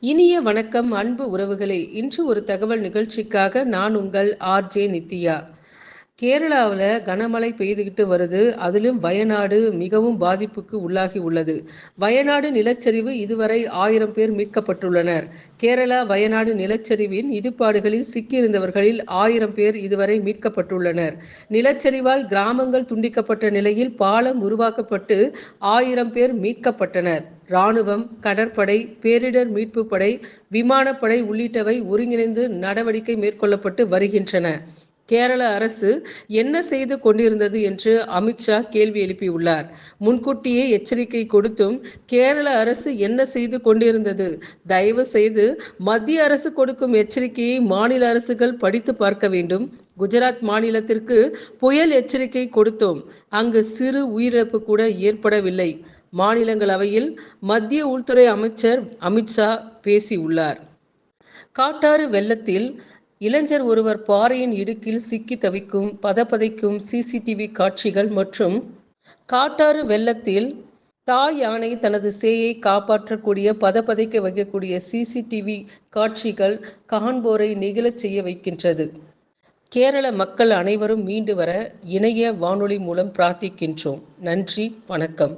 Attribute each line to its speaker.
Speaker 1: இனிய வணக்கம் அன்பு உறவுகளே. இன்று ஒரு தகவல் நிகழ்ச்சிக்காக நான் உங்கள் ஆர்ஜே நித்யா. கேரளாவில் கனமழை பெய்துகிட்டு வருது. அதிலும் வயநாடு மிகவும் பாதிப்புக்கு உள்ளாகி உள்ளது. வயநாடு நிலச்சரிவு இதுவரை ஆயிரம் பேர் மீட்கப்பட்டுள்ளனர். கேரளா வயநாடு நிலச்சரிவின் இடுபாடுகளில் சிக்கியிருந்தவர்களில் ஆயிரம் பேர் இதுவரை மீட்கப்பட்டுள்ளனர். நிலச்சரிவால் கிராமங்கள் துண்டிக்கப்பட்ட நிலையில் பாலம் உருவாக்கப்பட்டு ஆயிரம் பேர் மீட்கப்பட்டனர். இராணுவம் கடற்படை பேரிடர் மீட்பு படை விமானப்படை உள்ளிட்டவை ஒருங்கிணைந்து நடவடிக்கை மேற்கொள்ளப்பட்டு வருகின்றன. கேரள அரசு என்ன செய்து கொண்டிருந்தது என்று அமித்ஷா கேள்வி எழுப்பியுள்ளார். முன்கூட்டியே எச்சரிக்கை கொடுத்தும் கேரள அரசு என்ன செய்து கொண்டிருந்தது? தயவு செய்து மத்திய அரசு கொடுக்கும் எச்சரிக்கையை மாநில அரசுகள் படித்து பார்க்க வேண்டும். குஜராத் மாநிலத்திற்கு புயல் எச்சரிக்கை கொடுத்தோம். அங்கு சிறு உயிரிழப்பு கூட ஏற்படவில்லை. மாநிலங்களவையில் மத்திய உள்துறை அமைச்சர் அமித்ஷா பேசியுள்ளார். காட்டாறு வெள்ளத்தில் இளைஞர் ஒருவர் பாறையின் இடுக்கில் சிக்கி தவிக்கும் பதப்பதைக்கும் சிசிடிவி காட்சிகள் மற்றும் காட்டாறு வெள்ளத்தில் தாய் யானை தனது சேயை காப்பாற்றக்கூடிய பதப்பதைக்க வைக்கக்கூடிய சிசிடிவி காட்சிகள் காண்போரை நெகிழச் செய்ய வைக்கின்றது. கேரள மக்கள் அனைவரும் மீண்டு வர இணைய வானொலி மூலம் பிரார்த்திக்கின்றோம். நன்றி வணக்கம்.